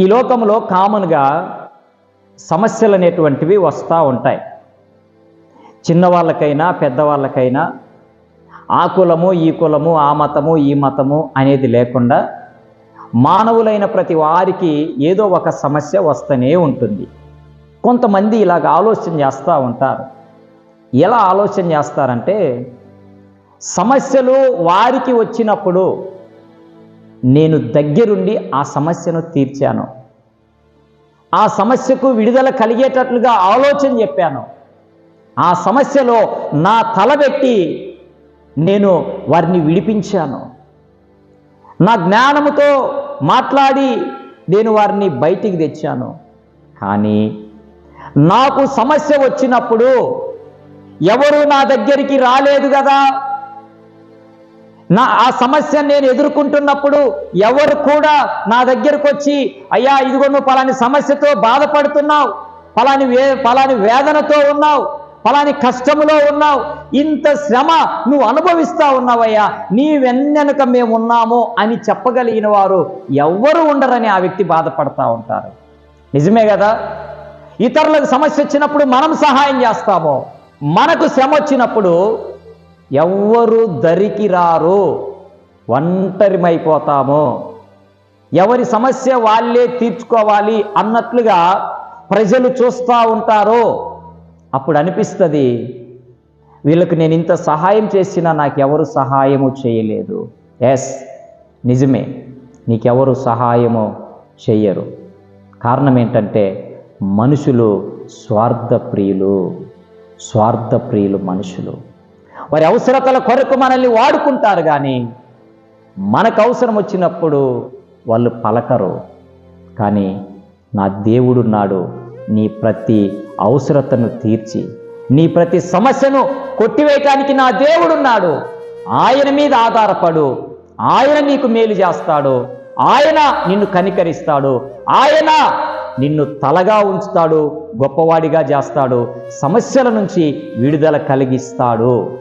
ఈ లోకంలో కామన్గా సమస్యలు అనేటువంటివి వస్తూ ఉంటాయి. చిన్నవాళ్ళకైనా పెద్దవాళ్ళకైనా ఆ కులము ఈ కులము ఆ మతము ఈ మతము అనేది లేకుండా మానవులైన ప్రతి వారికి ఏదో ఒక సమస్య వస్తూనే ఉంటుంది. కొంతమంది ఇలాగ ఆలోచన చేస్తూ ఉంటారు. ఎలా ఆలోచన చేస్తారంటే సమస్యలు వారికి వచ్చినప్పుడు నేను దగ్గరుండి ఆ సమస్యను తీర్చాను. ఆ సమస్యకు విడుదల కలిగేటట్లుగా ఆలోచన చెప్పాను. ఆ సమస్యలో నా తలబెట్టి నేను వారిని విడిపించాను. నా జ్ఞానముతో మాట్లాడి నేను వారిని బయటికి తెచ్చాను. కానీ నాకు సమస్య వచ్చినప్పుడు ఎవరు నా దగ్గరికి రాలేదు కదా? నా ఆ సమస్య నేను ఎదుర్కొంటున్నప్పుడు ఎవరు కూడా నా దగ్గరకు వచ్చి అయ్యా ఇదిగో నువ్వు పలాని సమస్యతో బాధపడుతున్నావు పలాని వే పలాని వేదనతో ఉన్నావు పలాని కష్టములో ఉన్నావు ఇంత శ్రమ నువ్వు అనుభవిస్తా ఉన్నావయ్యా నీ వెన్నెనుక మేము ఉన్నాము అని చెప్పగలిగిన వారు ఎవ్వరు ఉండరని ఆ వ్యక్తి బాధపడతా ఉంటారు. నిజమే కదా? ఇతరులకు సమస్య వచ్చినప్పుడు మనం సహాయం చేస్తాము మనకు శ్రమ వచ్చినప్పుడు ఎవ్వరు దరికి రారు ఒంటరిమైపోతాము. ఎవరి సమస్య వాళ్ళే తీర్చుకోవాలి అన్నట్లుగా ప్రజలు చూస్తూ ఉంటారు. అప్పుడు అనిపిస్తుంది వీళ్ళకు నేను ఇంత సహాయం చేసినా నాకెవరు సహాయము చేయలేదు. ఎస్ నిజమే నీకెవరు సహాయము చెయ్యరు. కారణం ఏంటంటే మనుషులు స్వార్థప్రియులు స్వార్థప్రియులు మనుషులు. వారి అవసరతల కొరకు మనల్ని వాడుకుంటారు కానీ మనకు అవసరం వచ్చినప్పుడు వాళ్ళు పలకరు. కానీ నా దేవుడున్నాడు నీ ప్రతి అవసరతను తీర్చి నీ ప్రతి సమస్యను కొట్టివేయటానికి నా దేవుడున్నాడు ఆయన మీద ఆధారపడు. ఆయన నీకు మేలు చేస్తాడు. ఆయన నిన్ను కనికరిస్తాడు. ఆయన నిన్ను తలగా ఉంచుతాడు. గొప్పవాడిగా చేస్తాడు. సమస్యల నుంచి విడుదల కలిగిస్తాడు.